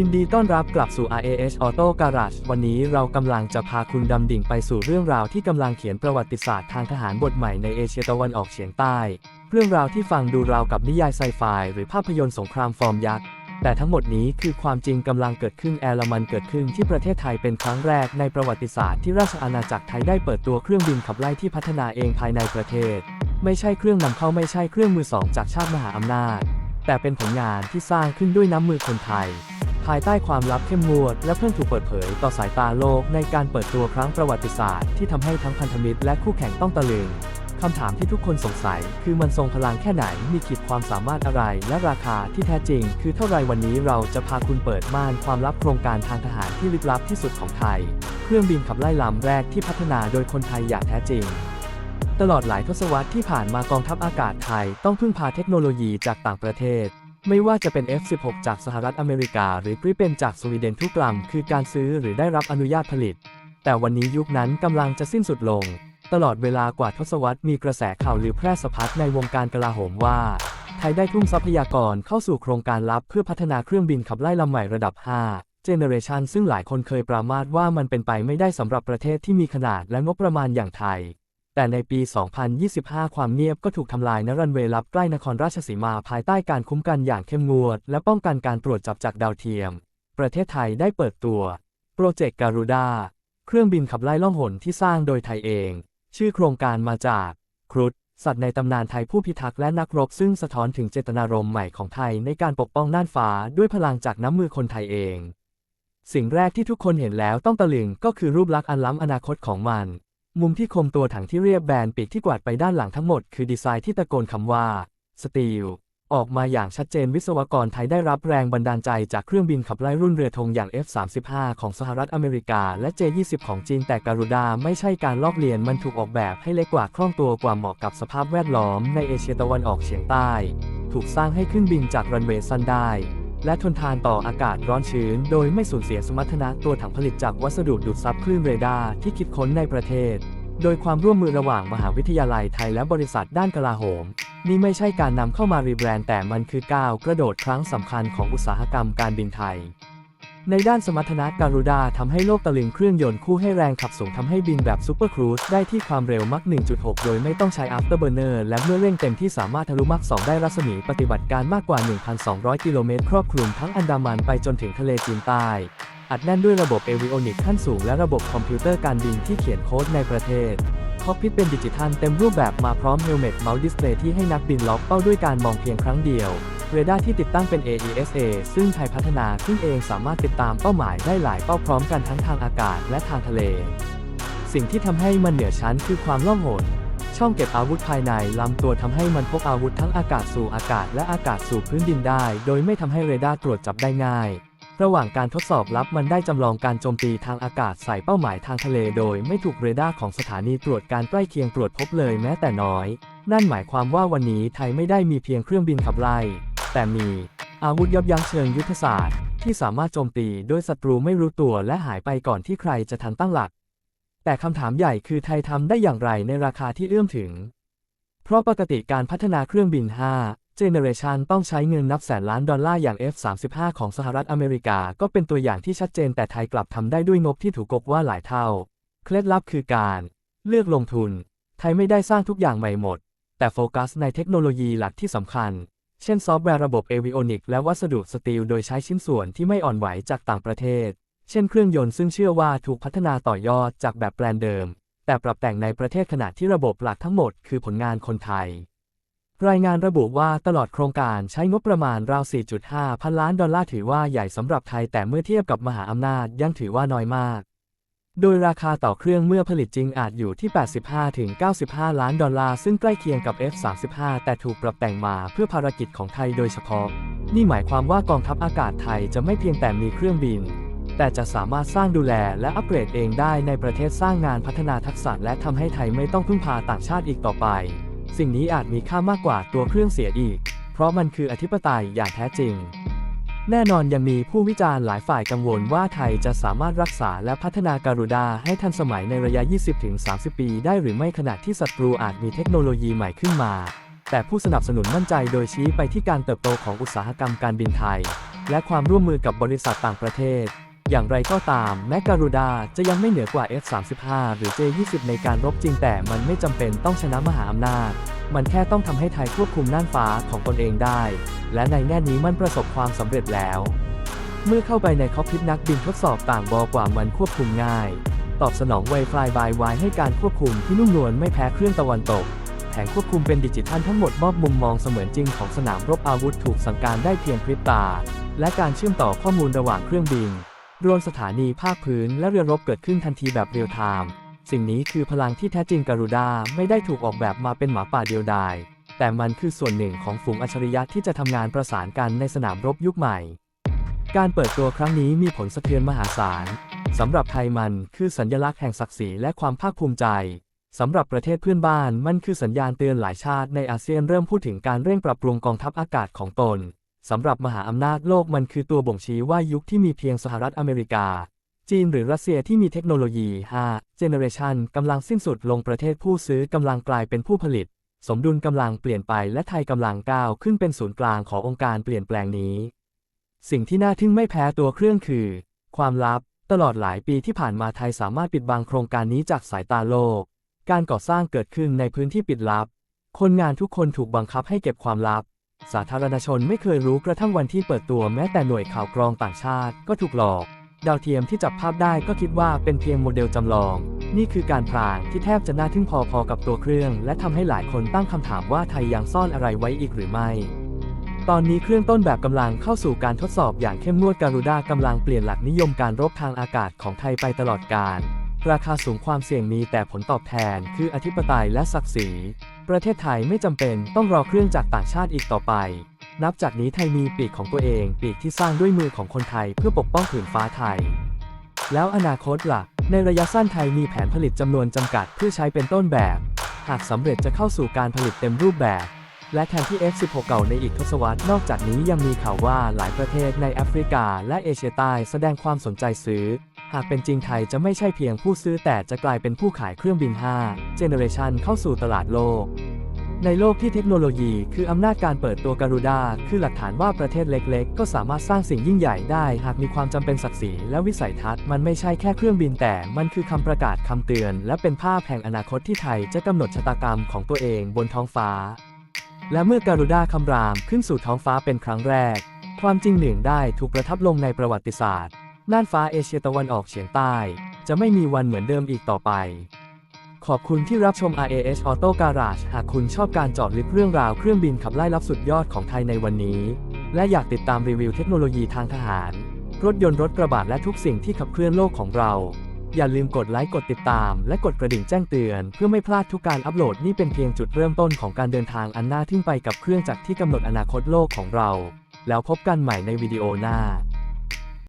ยินดีต้อนรับกลับสู่ RAS Auto Garage วันนี้เรากำลังจะพาคุณดำดิ่งไปสู่เรื่องราวที่กำลังเขียนประวัติศาสตร์ทางทหารบทใหม่ในเอเชียตะวันออกเฉียงใต้ เรื่องราวที่ฟังดูราวกับนิยายไซไฟหรือภาพยนตร์สงครามฟอร์มยักษ์ แต่ทั้งหมดนี้คือความจริงกำลังเกิดขึ้นแอร์ลมันเกิดขึ้นที่ประเทศไทยเป็นครั้งแรกในประวัติศาสตร์ที่ราชอาณาจักรไทยได้เปิดตัวเครื่องบินขับไล่ที่พัฒนาเองภายในประเทศ ไม่ใช่เครื่องนำเข้าไม่ใช่เครื่องมือสองจากชาติมหาอำนาจ แต่เป็นผลงานที่สร้างขึ้นด้วยน้ำมือคนไทย ภายใต้ความลับเข้มงวด และเพิ่งถูกเปิดเผยต่อสายตาโลกในการเปิดตัวครั้งประวัติศาสตร์ที่ทำให้ทั้งพันธมิตรและคู่แข่งต้องตะลึงคำถามที่ทุกคนสงสัย คือมันทรงพลังแค่ไหน มีขีดความสามารถอะไร และราคาที่แท้จริง คือเท่าไรวันนี้เราจะพาคุณเปิดม่านความลับโครงการทางทหารที่ลึกลับที่สุดของไทย เครื่องบินขับไล่ลำแรกที่พัฒนาโดยคนไทยอย่างแท้จริง ตลอดหลายทศวรรษที่ผ่านมากองทัพอากาศไทยต้องพึ่งพาเทคโนโลยีจากต่างประเทศ ไม่ว่าจะเป็น F-16 จากสหรัฐอเมริกา หรือกริเป็นจากสวีเดนทุกลำคือการซื้อหรือได้รับอนุญาตผลิต แต่วันนี้ยุคนั้นกำลังจะสิ้นสุดลง ตลอดเวลากว่าทศวรรษมีกระแสข่าวลือแพร่สะพัดในวงการกลาโหมว่าไทยได้ทุ่มทรัพยากรเข้าสู่โครงการลับเพื่อพัฒนาเครื่องบินขับไล่ลำใหม่ระดับ5 Generation ซึ่งหลายคนเคยปรามาสว่ามันเป็นไปไม่ได้สำหรับประเทศที่มีขนาดและงบประมาณอย่างไทย แต่ในปี 2025 ความเงียบก็ถูกทำลายณรันเวย์ลับใกล้นครราชสีมาภายใต้การคุ้มกันอย่างเข้มงวด และป้องกันการตรวจจับจากดาวเทียม ประเทศไทยได้เปิดตัวโปรเจกต์การูดาเครื่องบินขับไล่ล่องหนที่สร้างโดยไทยเอง ชื่อโครงการมาจากครุฑสัตว์ในตำนานไทยผู้พิทักษ์และนักรบซึ่งสะท้อนถึงเจตนารมณ์ใหม่ของไทยในการปกป้องน่านฟ้าด้วยพลังจากน้ำมือคนไทยเอง สิ่งแรกที่ทุกคนเห็นแล้วต้องตะลึงก็คือรูปลักษณ์อันล้ำอนาคตของมัน มุมที่คมตัวถังที่เรียบแบนปีกที่กวาดไปด้านหลังทั้งหมดคือดีไซน์ที่ตะโกนคำว่าสตีลออกมาอย่างชัดเจนวิศวกรไทยได้รับแรงบันดาลใจจากเครื่องบินขับไล่รุ่นเรือธงอย่าง F-35 ของสหรัฐอเมริกา และ J-20 ของจีนแต่การูดาไม่ใช่การลอกเลียนมันถูกออกแบบให้เล็กกว่าคล่องตัวกว่าเหมาะกับสภาพแวดล้อมในเอเชียตะวันออกเฉียงใต้ ถูกสร้างให้ขึ้นบินจากรันเวย์สั้นได้ และทนทานต่ออากาศร้อนชื้น โดยไม่สูญเสียสมรรถนะตัวถังผลิตจากวัสดุดูดซับคลื่นเรดาร์ที่คิดค้นในประเทศ โดยความร่วมมือระหว่างมหาวิทยาลัยไทยและบริษัทด้านกลาโหม นี่ไม่ใช่การนำเข้ามารีแบรนด์แต่มันคือก้าวกระโดดครั้งสำคัญของอุตสาหกรรมการบินไทย ในด้านสมรรถนะการูดาทำให้โลกตะลึงเครื่องยนต์คู่ให้แรงขับสูงทำให้บินแบบซูเปอร์ครูซได้ที่ความเร็วมัก 1.6 โดยไม่ต้องใช้ afterburner และเมื่อเร่งเต็มที่สามารถทะลุมัก 2 ได้รัศมีปฏิบัติการมากกว่า 1,200 กิโลเมตรครอบคลุมทั้งอันดามันไปจนถึงทะเลจีนใต้อัดแน่นด้วยระบบเอวิโอนิกขั้นสูงและระบบคอมพิวเตอร์การบินที่เขียนโค้ดในประเทศคอกพิทเป็นดิจิทัลเต็มรูปแบบมาพร้อมเฮลเมตเมาส์ดิสเพลย์ที่ให้นักบินล็อกเป้าด้วยการมองเพียงครั้งเดียว เรดาร์ที่ติดตั้งเป็น AESA ซึ่งไทยพัฒนาขึ้นเองสามารถติดตามเป้าหมายได้หลายเป้าพร้อมกันทั้งทางอากาศและทางทะเล สิ่งที่ทำให้มันเหนือชั้นคือความล่องหนช่องเก็บอาวุธภายในลำตัวทำให้มันพกอาวุธทั้งอากาศสู่อากาศและอากาศสู่พื้นดินได้ โดยไม่ทำให้เรดาร์ตรวจจับได้ง่าย ระหว่างการทดสอบลับมันได้จำลองการโจมตีทางอากาศใส่เป้าหมายทางทะเลโดยไม่ถูกเรดาร์ของสถานีตรวจการใกล้เคียงตรวจพบเลยแม้แต่น้อย นั่นหมายความว่าวันนี้ไทยไม่ได้มีเพียงเครื่องบินขับไล่ แต่มีอาวุธยับยั้งเชิงยุทธศาสตร์ ที่สามารถโจมตีโดยศัตรูไม่รู้ตัวและหายไปก่อนที่ใครจะทันตั้งหลัก แต่คำถามใหญ่คือไทยทำได้อย่างไรในราคาที่เอื้อมถึง เพราะปกติการพัฒนาเครื่องบิน 5 Generation ต้องใช้เงินนับแสนล้านดอลลาร์อย่าง F-35 ของสหรัฐอเมริกาก็เป็นตัวอย่างที่ชัดเจนแต่ไทยกลับทำได้ด้วยงบที่ถูกกบว่าหลายเท่า เคล็ดลับคือการเลือกลงทุน ไทยไม่ได้สร้างทุกอย่างใหม่หมด แต่โฟกัสในเทคโนโลยีหลักที่สำคัญ เช่นซอฟต์แวร์ระบบเอวิโอนิกและวัสดุสตีลโดยใช้ชิ้นส่วนที่ไม่อ่อนไหวจากต่างประเทศ เช่นเครื่องยนต์ซึ่งเชื่อว่าถูกพัฒนาต่อยอดจากแบบแปลนเดิม แต่ปรับแต่งในประเทศขณะที่ระบบหลักทั้งหมดคือผลงานคนไทย รายงานระบุว่าตลอดโครงการใช้งบประมาณราว 4.5 พันล้านดอลลาร์ถือว่าใหญ่สำหรับไทยแต่เมื่อเทียบกับมหาอำนาจยังถือว่าน้อยมาก โดยราคาต่อเครื่องเมื่อผลิตจริงอาจอยู่ที่ 85-95 ล้านดอลลาร์ ซึ่งใกล้เคียงกับ F-35 แต่ถูกปรับแต่งมาเพื่อภารกิจของไทยโดยเฉพาะ นี่หมายความว่ากองทัพอากาศไทยจะไม่เพียงแต่มีเครื่องบิน แต่จะสามารถสร้างดูแลและอัปเกรดเองได้ในประเทศสร้างงานพัฒนาทักษะและทำให้ไทยไม่ต้องพึ่งพาต่างชาติอีกต่อไป สิ่งนี้อาจมีค่ามากกว่าตัวเครื่องเสียอีก เพราะมันคืออธิปไตยอย่างแท้จริง แน่นอนยังมีผู้วิจารณ์หลายฝ่ายกังวลว่าไทยจะสามารถรักษาและพัฒนาการูดาให้ทันสมัยในระยะ 20-30 ปีได้หรือไม่ขณะที่ศัตรูอาจมีเทคโนโลยีใหม่ขึ้นมา แต่ผู้สนับสนุนมั่นใจโดยชี้ไปที่การเติบโตของอุตสาหกรรมการบินไทย และความร่วมมือกับบริษัทต่างประเทศ อย่างไรก็ตามแม้การูดาจะยังไม่เหนือกว่า F-35 หรือ J-20 ในการรบจริงแต่มันไม่จำเป็นต้องชนะมหาอำนาจ มันแค่ต้องทำให้ไทยควบคุมน่านฟ้าของตนเองได้ และในแง่นี้มันประสบความสำเร็จแล้ว เมื่อเข้าไปในคอกพิทนักบินทดสอบต่างบอกว่ามันควบคุมง่าย ตอบสนองไวฟลายบายไวให้การควบคุมที่นุ่มนวลไม่แพ้เครื่องตะวันตกแผงควบคุมเป็นดิจิทัลทั้งหมดมอบมุมมองเสมือนจริงของสนามรบอาวุธถูกสั่งการได้เพียงพริบตา และการเชื่อมต่อข้อมูลระหว่างเครื่องบิน โดรนสถานีภาคพื้นและเรือรบเกิดขึ้นทันทีแบบเรียลไทม์สิ่งนี้คือพลังที่แท้จริงการูดาไม่ได้ถูกออกแบบมาเป็นหมาป่าเดียวดายแต่มันคือส่วนหนึ่งของฝูงอัจฉริยะที่จะทำงานประสานกันในสนามรบยุคใหม่ การเปิดตัวครั้งนี้มีผลสะเทือนมหาศาลสำหรับไทยมันคือสัญลักษณ์แห่งศักดิ์ศรีและความภาคภูมิใจสำหรับประเทศเพื่อนบ้านมันคือสัญญาณเตือนหลายชาติในอาเซียนเริ่มพูดถึงการเร่งปรับปรุงกองทัพอากาศของตน สำหรับมหาอำนาจโลกมันคือตัวบ่งชี้ว่ายุคที่มีเพียงสหรัฐอเมริกา จีนหรือรัสเซียที่มีเทคโนโลยี 5 Generation กำลังสิ้นสุดลงประเทศผู้ซื้อกำลังกลายเป็นผู้ผลิต สมดุลกำลังเปลี่ยนไปและไทยกำลังก้าวขึ้นเป็นศูนย์กลางขององค์การเปลี่ยนแปลงนี้ สิ่งที่น่าทึ่งไม่แพ้ตัวเครื่องคือ ความลับ ตลอดหลายปีที่ผ่านมาไทยสามารถปิดบังโครงการนี้จากสายตาโลก การก่อสร้างเกิดขึ้นในพื้นที่ปิดลับ คนงานทุกคนถูกบังคับให้เก็บความลับ สาธารณชนไม่เคยรู้กระทั่งวันที่เปิดตัวแม้แต่หน่วยข่าวกรองต่างชาติก็ถูกหลอก ดาวเทียมที่จับภาพได้ก็คิดว่าเป็นเพียงโมเดลจำลอง นี่คือการพรางที่แทบจะน่าทึ่งพอๆกับตัวเครื่อง และทำให้หลายคนตั้งคำถามว่าไทยยังซ่อนอะไรไว้อีกหรือไม่ ตอนนี้เครื่องต้นแบบกำลังเข้าสู่การทดสอบอย่างเข้มงวดการูด้ากำลังเปลี่ยนหลักนิยมการรบทางอากาศของไทยไปตลอดกาล ราคาสูงความเสี่ยงมีแต่ผลตอบแทนคืออธิปไตยและศักดิ์ศรี ประเทศไทยไม่จำเป็นต้องรอเครื่องจากต่างชาติอีกต่อไป นับจากนี้ไทยมีปีกของตัวเองปีกที่สร้างด้วยมือของคนไทยเพื่อปกป้องผืนฟ้าไทย แล้วอนาคตล่ะ ในระยะสั้นไทยมีแผนผลิตจำนวนจำกัดเพื่อใช้เป็นต้นแบบ หากสำเร็จจะเข้าสู่การผลิตเต็มรูปแบบและแทนที่ F16 เก่าในอีกทศวรรษ นอกจากนี้ยังมีข่าวว่าหลายประเทศในแอฟริกาและเอเชียใต้แสดงความสนใจซื้อ หากเป็นจริงไทยจะไม่ใช่เพียงผู้ซื้อแต่จะกลายเป็นผู้ขายเครื่องบิน5 Generation เข้าสู่ตลาดโลก ในโลกที่เทคโนโลยีคืออำนาจการเปิดตัวการูดาคือหลักฐานว่าประเทศเล็กๆ ก็สามารถสร้างสิ่งยิ่งใหญ่ได้ หากมีความจำเป็นศักดิ์ศรีและวิสัยทัศน์มันไม่ใช่แค่เครื่องบินแต่มันคือคำประกาศคำเตือน และเป็นภาพแห่งอนาคตที่ไทยจะกำหนดชะตากรรมของตัวเองบนท้องฟ้า และเมื่อการูดาคำรามขึ้นสู่ท้องฟ้าเป็นครั้งแรก ความจริงหนึ่งได้ถูกประทับลงในประวัติศาสตร์ น่านฟ้าเอเชียตะวันออกเฉียงใต้ จะไม่มีวันเหมือนเดิมอีกต่อไป ขอบคุณที่รับชม RAS Auto Garage หากคุณชอบการเจาะลึกเรื่องราวเครื่องบินขับไล่ลับสุดยอดของไทยในวันนี้ และอยากติดตามรีวิวเทคโนโลยีทางทหาร รถยนต์รถกระบะและทุกสิ่งที่ขับเคลื่อนโลกของเรา อย่าลืมกดไลค์กดติดตาม และกดกระดิ่งแจ้งเตือน เพื่อไม่พลาดทุกการอัปโหลดนี่เป็นเพียงจุดเริ่มต้นของการเดินทางอันน่าทึ่งไปกับเครื่องจักรที่กำหนดอนาคตโลกของเรา แล้วพบกันใหม่ในวิดีโอหน้า